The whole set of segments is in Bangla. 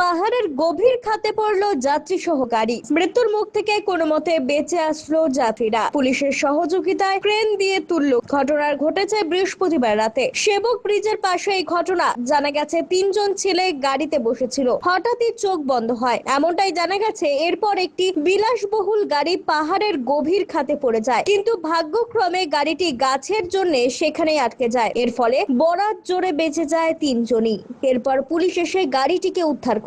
পাহাড়ের গভীর খাতে পড়ল যাত্রী সহ গাড়ি। মৃত্যুর মুখ থেকে কোনো মতে বেঁচে আসলো যাত্রীরা। পুলিশের সহযোগিতায় ক্রেন দিয়ে তুলল। ঘটনার ঘটেছে বৃহস্পতিবার রাতে। সেবক ব্রিজের পাশে এই ঘটনা। জানা গেছে, তিনজন ছেলে গাড়িতে বসেছিল। হঠাৎই চোখ বন্ধ হয়। এমনটাই জানা গেছে, এরপর একটি বিলাসবহুল গাড়ি পাহাড়ের গভীর খাতে পড়ে যায়। কিন্তু ভাগ্যক্রমে গাড়িটি গাছের জন্য সেখানেই আটকে যায়। এর ফলে বরাত জোরে বেঁচে যায় তিনজনই। এরপর পুলিশ এসে গাড়িটিকে উদ্ধার করে।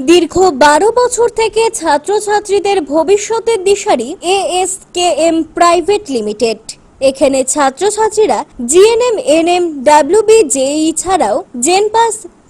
দীর্ঘ বারো বছর থেকে ছাত্রছাত্রীদের ভবিষ্যতের দিশারি এএসকেএম প্রাইভেট লিমিটেড। এখানে ছাত্রছাত্রীরা GNM N M NM, WB, JE ছাড়াও জেনপাস